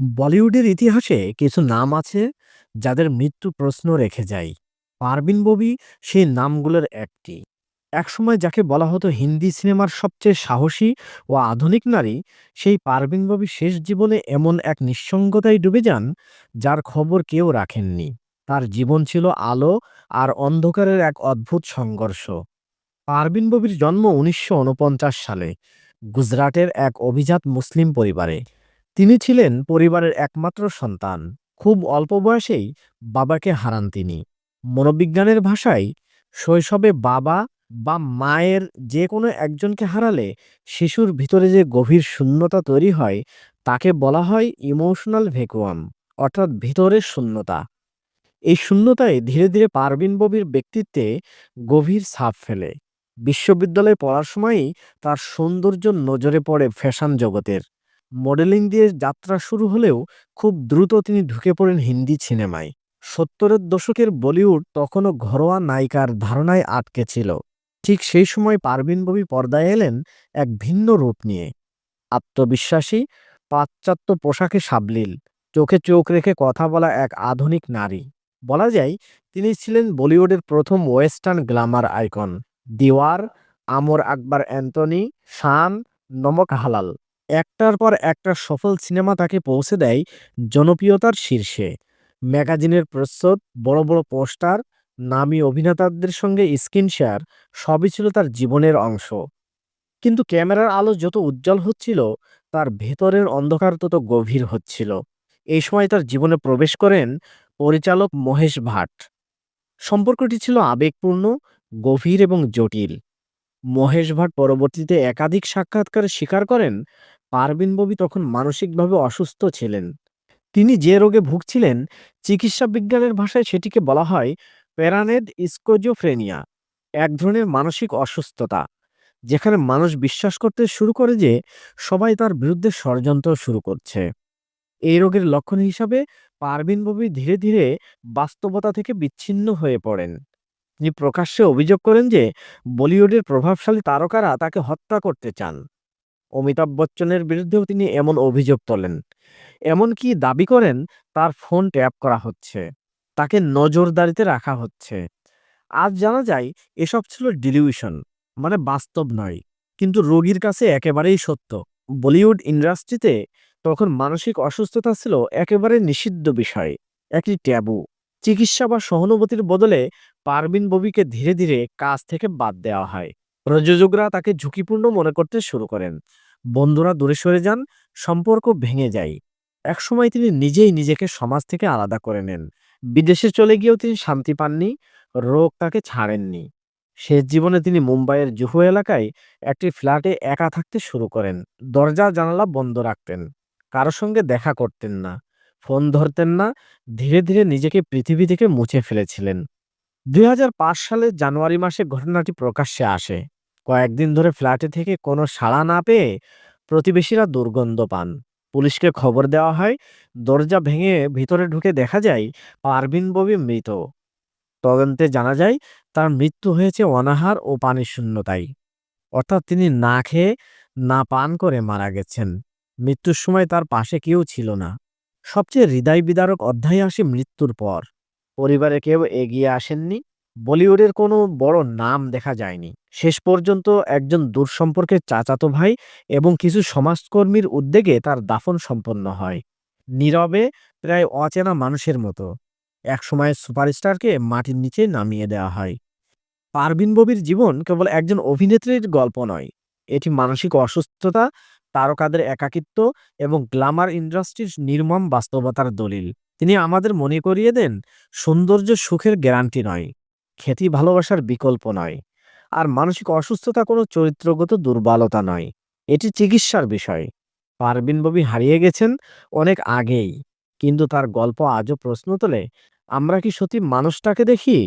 বলিউডের ইতিহাসে কিছু নাম আছে যাদের মৃত্যু প্রশ্ন রেখে যায়। পারভিন ববি সেই নামগুলোর একটি। একসময় যাকে বলা হতো হিন্দি সিনেমার সবচেয়ে সাহসী ও আধুনিক নারী, সেই পারভিন ববি শেষ জীবনে এমন এক নিঃসঙ্গতায় ডুবে যান যার খবর কেউ রাখেননি। তার জীবন ছিল আলো আর অন্ধকারের এক অদ্ভুত সংঘর্ষ। পারভিন ববির জন্ম উনিশশো উনপঞ্চাশ সালে গুজরাটের এক অভিজাত মুসলিম পরিবারে। তিনি ছিলেন পরিবারের একমাত্র সন্তান। খুব অল্প বয়সেই বাবাকে হারান তিনি। মনোবিজ্ঞানের ভাষায়, শৈশবে বাবা বা মায়ের যে কোনো একজনকে হারালে শিশুর ভিতরে যে গভীর শূন্যতা তৈরি হয়, তাকে বলা হয় ইমোশনাল ভ্যাকুয়াম, অর্থাৎ ভিতরের শূন্যতা। এই শূন্যতায় ধীরে ধীরে পারভিন ববির ব্যক্তিত্বে গভীর ছাপ ফেলে। বিশ্ববিদ্যালয়ে পড়ার সময়ই তার সৌন্দর্য নজরে পড়ে ফ্যাশন জগতের। মডেলিং দিয়ে যাত্রা শুরু হলেও খুব দ্রুত তিনি ঢুকে পড়েন হিন্দি সিনেমায়। সত্তরের দশকের বলিউড তখনও ঘরোয়া নায়িকার ধারণায় আটকে ছিল। ঠিক সেই সময় পারভিন ববি পর্দায় এলেন এক ভিন্ন রূপ নিয়ে। আত্মবিশ্বাসী, পাশ্চাত্য পোশাকে সাবলীল, চোখে চোখ রেখে কথা বলা এক আধুনিক নারী। বলা যায়, তিনি ছিলেন বলিউডের প্রথম western glamour icon. Deewaar, Amar Akbar Anthony, Shaan, Namak Halaal. একটার পর একটা সফল সিনেমা তাকে পৌঁছে দেয় জনপ্রিয়তার শীর্ষে। ম্যাগাজিনের প্রস্তুত, বড় বড় পোস্টার, নামী অভিনেতাদের সঙ্গে স্ক্রিন শেয়ার, সবই ছিল তার জীবনের অংশ। কিন্তু ক্যামেরার আলো যত উজ্জ্বল হচ্ছিল, তার ভেতরের অন্ধকার তত গভীর হচ্ছিল। এই সময় তার জীবনে প্রবেশ করেন পরিচালক মহেশ ভাট। সম্পর্কটি ছিল আবেগপূর্ণ, গভীর এবং জটিল। মহেশ ভাট পরবর্তীতে একাধিক সাক্ষাৎকারে স্বীকার করেন পারভিন ববি তখন মানসিকভাবে অসুস্থ ছিলেন। তিনি যে রোগে ভুগছিলেন, চিকিৎসা বিজ্ঞানের ভাষায় সেটিকে বলা হয় প্যারানেড স্কোজোফ্রেনিয়া এক ধরনের মানসিক অসুস্থতা, যেখানে মানুষ বিশ্বাস করতে শুরু করে যে সবাই তার বিরুদ্ধে ষড়যন্ত্র শুরু করছে। এই রোগের লক্ষণ হিসাবে পারভিন ববি ধীরে ধীরে বাস্তবতা থেকে বিচ্ছিন্ন হয়ে পড়েন। তিনি প্রকাশ্যে অভিযোগ করেন যে বলিউডের প্রভাবশালী তারকারা তাকে হত্যা করতে চান। অমিতাভ বচ্চনের বিরুদ্ধেও তিনি এমন অভিযোগ তোলেন। এমনকি দাবি করেন, তার ফোন ট্যাপ করা হচ্ছে, তাকে নজরদারিতে রাখা হচ্ছে। আজ জানা যায়, এসব ছিল ডিলিউশন মানে বাস্তব নয়, কিন্তু রোগীর কাছে একেবারেই সত্য। বলিউড ইন্ডাস্ট্রিতে তখন মানসিক অসুস্থতা ছিল একেবারে নিষিদ্ধ বিষয়, একটি ট্যাবু। চিকিৎসা বা সহানুভূতির বদলে পারভিন ববিকে ধীরে ধীরে কাজ থেকে বাদ দেওয়া হয়। প্রযোজকরা তাকে ঝুঁকিপূর্ণ মনে করতে শুরু করেন। বন্ধুরা দূরে সরে যান, সম্পর্ক ভেঙে যায়। একসময় তিনি নিজেই নিজেকে সমাজ থেকে আলাদা করে নেন। বিদেশে চলে গিয়েও তিনি শান্তি পাননি, রোগ তাকে ছাড়েননি। শেষ জীবনে তিনি মুম্বাইয়ের জুহু এলাকায় একটি ফ্ল্যাটে একা থাকতে শুরু করেন। দরজা, জানালা বন্ধ রাখতেন, কারও সঙ্গে দেখা করতেন না, ফোন ধরতেন না, ধীরে ধীরে নিজেকে পৃথিবী থেকে মুছে ফেলেছিলেন। দুই হাজার পাঁচ সালের জানুয়ারি মাসে ঘটনাটি প্রকাশ্যে আসে। কয়েকদিন ধরে ফ্ল্যাটে থেকে কোনো সাড়া না পেয়ে প্রতিবেশীরা দুর্গন্ধ পান। পুলিশকে খবর দেওয়া হয়, দরজা ভেঙে ভিতরে ঢুকে দেখা যায় পারভিন ববি মৃত। তদন্তে জানা যায়, তার মৃত্যু হয়েছে অনাহার ও পানির শূন্যতায়। অর্থাৎ তিনি না খেয়ে, না পান করে মারা গেছেন। মৃত্যুর সময় তার পাশে কেউ ছিল না। সবচেয়ে হৃদয় বিদারক অধ্যায় আসে মৃত্যুর পর। পরিবারে কেউ এগিয়ে আসেননি। বলিউডের কোনো বড় নাম দেখা যায়নি। শেষ পর্যন্ত একজন দূর সম্পর্কের চাচাতো ভাই এবং কিছু সমাজকর্মীর উদ্যোগে তার দাফন সম্পন্ন হয়। নীরবে, প্রায় অচেনা মানুষের মতো। একসময়ের সুপারস্টারকে মাটির নিচে নামিয়ে দেওয়া হয়। পারভিন ববির জীবন কেবল একজন অভিনেত্রীর গল্প নয়। এটি মানসিক অসুস্থতা, তারকাদের একাকিত্ব এবং গ্ল্যামার ইন্ডাস্ট্রির নির্মম বাস্তবতার দলিল। তিনি আমাদের মনে করিয়ে দেন, সৌন্দর্য সুখের গ্যারান্টি নয়। খ্যাতি ভালোবাসার বিকল্প নয়। আর মানসিক অসুস্থতা কোনো চরিত্রগত দুর্বলতা নয়। এটি চিকিৎসার বিষয়। পারবিন ববি হারিয়ে গেছেন অনেক আগেই। কিন্তু তার গল্প আজও প্রশ্ন তোলে, আমরা কি সত্যি মানুষটাকে দেখি?